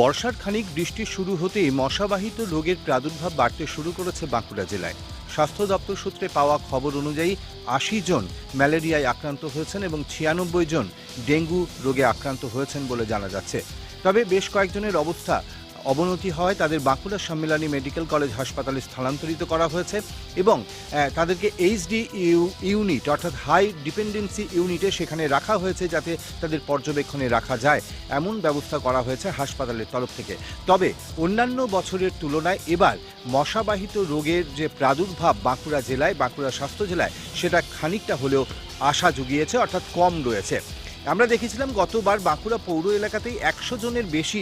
বর্ষার খানিক বৃষ্টি শুরু হতেই মশাবাহিত রোগের প্রাদুর্ভাব বাড়তে শুরু করেছে বাঁকুড়া জেলায়। স্বাস্থ্য দপ্তর সূত্রে পাওয়া খবর অনুযায়ী, আশি জন ম্যালেরিয়ায় আক্রান্ত হয়েছেন এবং ছিয়ানব্বই জন ডেঙ্গু রোগে আক্রান্ত হয়েছেন বলে জানা যাচ্ছে। তবে বেশ কয়েকজনের অবস্থা অবনতি হয়, তাদের বাঁকুড়া সম্মেলনী মেডিকেল কলেজ হাসপাতালে স্থানান্তরিত করা হয়েছে এবং তাদেরকে এইচডি ইউনিট অর্থাৎ হাই ডিপেন্ডেন্সি ইউনিটে সেখানে রাখা হয়েছে যাতে তাদের পর্যবেক্ষণে রাখা যায়। এমন ব্যবস্থা করা হয়েছে হাসপাতালের তরফ থেকে। তবে অন্যান্য বছরের তুলনায় এবার মশাবাহিত রোগের যে প্রাদুর্ভাব বাঁকুড়া জেলায়, বাঁকুড়া স্বাস্থ্য জেলায়, সেটা খানিকটা হলেও আশা জুগিয়েছে, অর্থাৎ কম রয়েছে। আমরা দেখেছিলাম গতবার বাঁকুড়া পৌর এলাকাতেই একশো জনের বেশি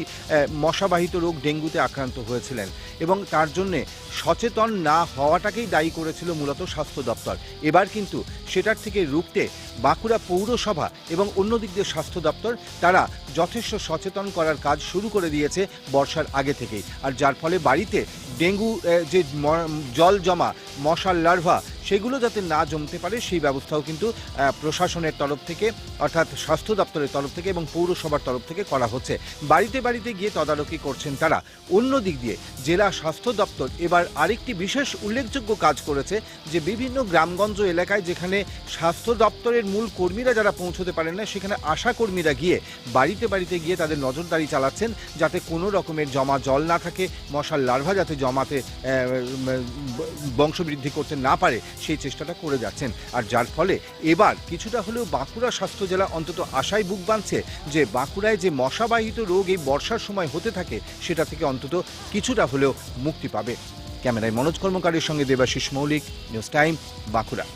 মশাবাহিত রোগ ডেঙ্গুতে আক্রান্ত হয়েছিলেন এবং তার জন্যে সচেতন না হওয়াটাকেই দায়ী করেছিল মূলত স্বাস্থ্য দপ্তর। এবার কিন্তু সেটার থেকে রুখতে বাঁকুড়া পৌরসভা এবং অন্য দিক দিয়ে স্বাস্থ্য দপ্তর তারা যথেষ্ট সচেতন করার কাজ শুরু করে দিয়েছে বর্ষার আগে থেকেই। আর যার ফলে বাড়িতে ডেঙ্গু যে জল জমা, মশার লার্ভা, সেগুলো যাতে না জমতে পারে, সেই ব্যবস্থাও কিন্তু প্রশাসনের তরফ থেকে, অর্থাৎ স্বাস্থ্য দপ্তরের তরফ থেকে এবং পৌরসভার তরফ থেকে করা হচ্ছে। বাড়িতে বাড়িতে গিয়ে তদারকি করছেন তারা। অন্য দিক দিয়ে, জেলা স্বাস্থ্য দপ্তর এবার আরেকটি বিশেষ উল্লেখযোগ্য কাজ করেছে, যে বিভিন্ন গ্রামগঞ্জ এলাকায় যেখানে স্বাস্থ্য দপ্তরের মূল কর্মীরা যারা পৌঁছতে পারেন না, সেখানে আশা কর্মীরা গিয়ে বাড়িতে বাড়িতে বাড়িতে গিয়ে তাদের নজরদারি চালাচ্ছেন যাতে কোনো রকমের জমা জল না থাকে মশার লার্ভা যাতে জমাতে বংশবৃদ্ধি করতে না পারে, সেই চেষ্টাটা করে যাচ্ছেন। আর যার ফলে এবার কিছুটা হলেও বাঁকুড়া স্বাস্থ্য জেলা অন্তত আশায় বুক বাঁধছে যে বাঁকুড়ায় যে মশাবাহিত রোগ এই বর্ষার সময় হতে থাকে, সেটা থেকে অন্তত কিছুটা হলেও মুক্তি পাবে। ক্যামেরায় মনোজ কর্মকারের সঙ্গে দেবাশিস মৌলিক, নিউজ টাইম বাঁকুড়া।